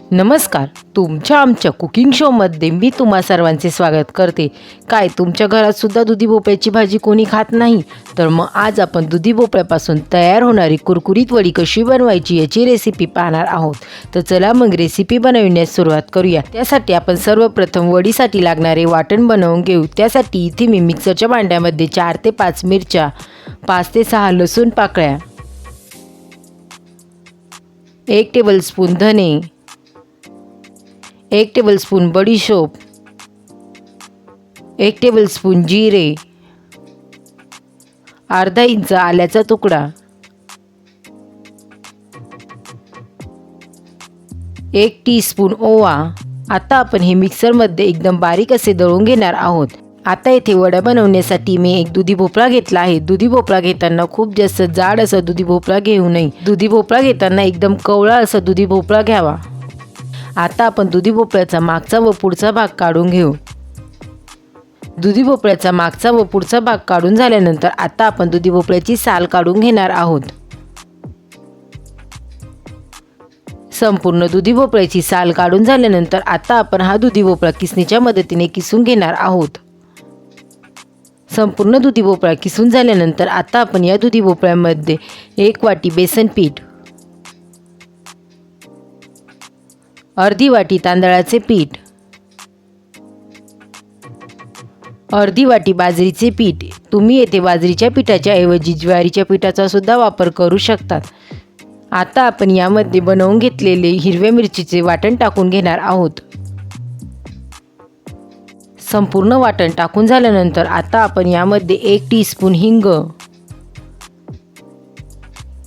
नमस्कार तुमच्या आमच्या कुकिंग शोमध्ये मी तुम्हा सर्वांचे स्वागत करते. काय तुमच्या घरात सुद्धा दुधी भोपळ्याची भाजी कोणी खात नाही? तर मग आज आपण दुधी भोपळ्यापासून तयार होणारी कुरकुरीत वडी कशी बनवायची याची रेसिपी पाहणार आहोत. तर चला मग रेसिपी बनविण्यास सुरुवात करूया. त्यासाठी आपण सर्वप्रथम वडीसाठी लागणारे वाटण बनवून घेऊ. त्यासाठी इथे मी मिक्सरच्या भांड्यामध्ये चार ते पाच मिरच्या पाच ते सहा लसूण पाकळ्या एक टेबलस्पून धने एक टेबलस्पून बडीशोप एक टेबलस्पून जिरे अर्धा इंच आल्याचा तुकडा एक टीस्पून ओवा. आता आपण हे मिक्सरमध्ये एकदम बारीक असे दळून घेणार आहोत. आता येथे वड्या बनवण्यासाठी मी एक दुधी भोपळा घेतला आहे. दुधी भोपळा घेताना खूप जास्त जाड असा दुधी भोपळा घेऊ नये. दुधी भोपळा घेताना एकदम कवळा असा दुधी भोपळा घ्यावा. आता आपण दुधी भोपळ्याचा मागचा व पुढचा भाग काढून घेऊ. दुधी भोपळ्याचा मागचा व पुढचा भाग काढून झाल्यानंतर आता आपण दुधी भोपळ्याची साल काढून घेणार आहोत. संपूर्ण दुधी भोपळ्याची साल काढून झाल्यानंतर आता आपण हा दुधी भोपळा किसणीच्या मदतीने किसून घेणार आहोत. संपूर्ण दुधी भोपळा किसून झाल्यानंतर आता आपण या दुधी भोपळ्यामध्ये एक वाटी बेसन पीठ अर्धी वाटी तांदळाचे पीठ. अर्धी वाटी बाजरीचे पीठ. तुम्ही येथे बाजरीच्या पिठाच्या ऐवजी ज्वारीच्या पिठाचा सुद्धा वापर करू शकतात. आता आपण यामध्ये बनवून घेतलेले हिरव्या मिरचीचे वाटण टाकून घेणार आहोत. संपूर्ण वाटण टाकून झाल्यानंतर आता आपण यामध्ये एक टीस्पून हिंग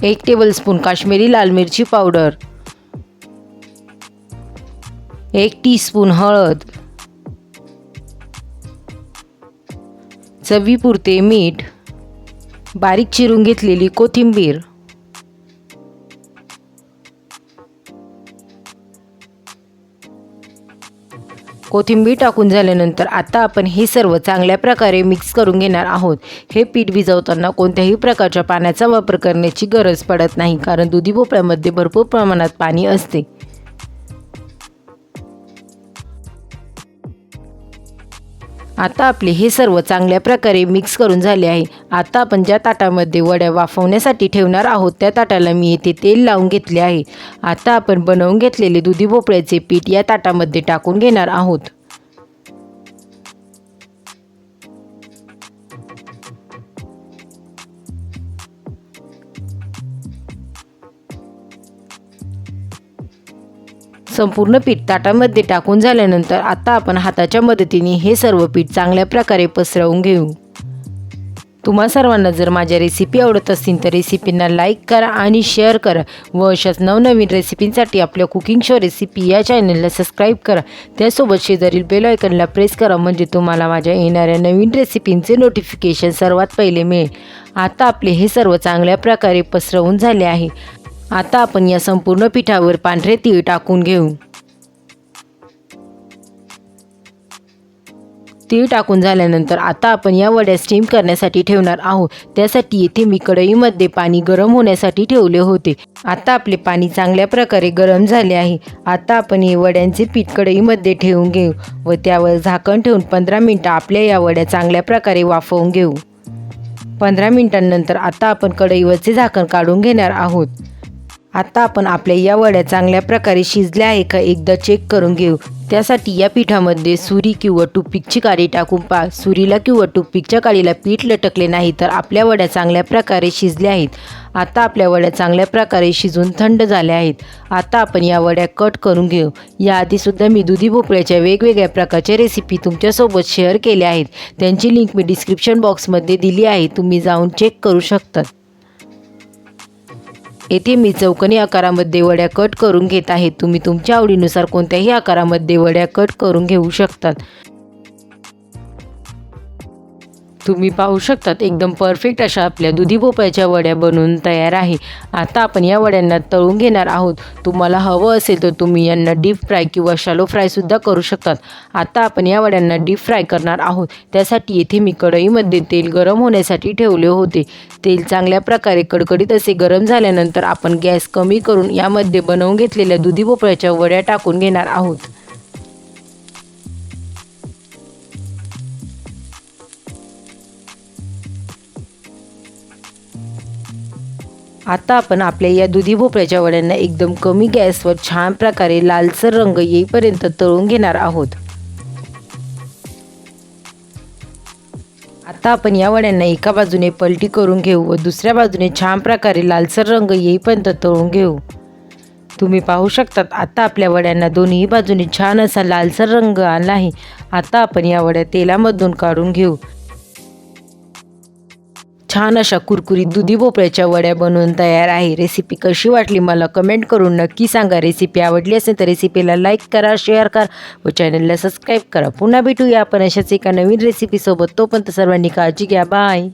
एक टेबलस्पून काश्मीरी लाल मिरची पावडर एक टीस्पून हळद. चवीपुरते मीठ. बारीक चिरून घेतलेली कोथिंबीर. कोथिंबीर टाकून झाल्यानंतर आता आपण हे सर्व चांगल्या प्रकारे मिक्स करून घेणार आहोत. हे पीठ भिजवताना कोणत्याही प्रकारच्या पाण्याचा वापर करण्याची गरज पडत नाही कारण दुधी भोपळ्यामध्ये भरपूर प्रमाणात पाणी असते. आता आपले हे सर्व चांगल्या प्रकारे मिक्स करून झाले आहे. आता आपण ज्या ताटामध्ये वड्या वाफवण्यासाठी ठेवणार आहोत त्या ताटाला मी येथे तेल लावून घेतले आहे. आता आपण बनवून घेतलेले दुधी भोपळ्याचे पीठ या ताटामध्ये टाकून घेणार आहोत. संपूर्ण पीठ ताटामध्ये टाकून झाल्यानंतर आता आपण हाताच्या मदतीने हे सर्व पीठ चांगल्या प्रकारे पसरवून घेऊ. तुम्हा सर्वांना जर माझ्या रेसिपी आवडत असतील तर रेसिपींना लाईक करा आणि शेअर करा व अशाच नवनवीन रेसिपींसाठी आपल्या कुकिंग शो रेसिपी या चॅनलला सबस्क्राईब करा. त्यासोबत शेजारील बेल आयकनला प्रेस करा म्हणजे तुम्हाला माझ्या येणाऱ्या नवीन रेसिपींचे नोटिफिकेशन सर्वात पहिले मिळेल. आता आपले हे सर्व चांगल्या प्रकारे पसरवून झाले आहे. आता आपण या संपूर्ण पिठावर पांढरे तीळ टाकून घेऊ. तीळ टाकून झाल्यानंतर आता आपण या वड्या स्टीम करण्यासाठी ठेवणार आहोत. त्यासाठी येथे मी कढईमध्ये पाणी गरम होण्यासाठी ठेवले होते. आता आपले पाणी चांगल्या प्रकारे गरम झाले आहे. आता आपण हे वड्यांचे पीठ कढईमध्ये ठेवून घेऊ व त्यावर झाकण ठेवून पंधरा मिनटं आपल्या या वड्या चांगल्या प्रकारे वाफवून घेऊ. पंधरा मिनिटांनंतर आता आपण कढईवरचे झाकण काढून घेणार आहोत. आता आपण आपल्या या वड्या चांगल्या प्रकारे शिजल्या आहे का एकदा चेक करून घेऊ. त्यासाठी या पिठामध्ये सुरी किंवा टुपिकची काडी टाकून पा. सुरीला किंवा टुपिकच्या काडीला पीठ लटकले नाही तर आपल्या वड्या चांगल्या प्रकारे शिजल्या आहेत. आता आपल्या वड्या चांगल्या प्रकारे शिजून थंड झाल्या आहेत. आता आपण या वड्या कट करून घेऊ. याआधीसुद्धा मी दुधी भोपळ्याच्या वेगवेगळ्या प्रकारच्या रेसिपी तुमच्यासोबत शेअर केल्या आहेत. त्यांची लिंक मी डिस्क्रिप्शन बॉक्समध्ये दिली आहे. तुम्ही जाऊन चेक करू शकतात येथे मी चौकोनी आकारामध्ये वड्या कट करून घेत आहे. तुम्ही तुमच्या आवडीनुसार कोणत्याही आकारामध्ये वड्या कट करून घेऊ शकतात. तुम्ही पाहू शकतात एकदम परफेक्ट अशा आपल्या दुधी भोपळ्याच्या वड्या बनवून तयार आहे. आता आपण या वड्यांना तळून घेणार आहोत. तुम्हाला हवं असेल तर तुम्ही यांना डीप फ्राय किंवा शालो फ्रायसुद्धा करू शकतात. आता आपण या वड्यांना डीप फ्राय करणार आहोत. त्यासाठी येथे मी कढईमध्ये तेल गरम होण्यासाठी ठेवले होते. तेल चांगल्या प्रकारे कडकडीत असे गरम झाल्यानंतर आपण गॅस कमी करून यामध्ये बनवून घेतलेल्या दुधी भोपळ्याच्या वड्या टाकून घेणार आहोत. आता आपण आपल्या या दुधी भोपळ्याच्या वड्यांना एकदम कमी गॅसवर छान प्रकारे लालसर रंग येईपर्यंत तळून घेणार आहोत. आता आपण या वड्यांना एका बाजूने पलटी करून घेऊ व दुसऱ्या बाजूने छान प्रकारे लालसर रंग येईपर्यंत तळून घेऊ. तुम्ही पाहू शकतात आता आपल्या वड्यांना दोन्ही बाजूने छान असा लालसर रंग आला आहे. आता आपण या वड्या तेलामधून काढून घेऊ. छान अशा कुरकुरीत दुधी भोपळ्याच्या वड्या बनवून तयार आहे. रेसिपी कशी वाटली मला कमेंट करून नक्की सांगा. रेसिपी आवडली असेल तर रेसिपीला लाईक करा शेअर करा व चॅनलला सबस्क्राईब करा. पुन्हा भेटूया आपण अशाच एका नवीन रेसिपीसोबत तोपर्यंत सर्वांनी काळजी घ्या. बाय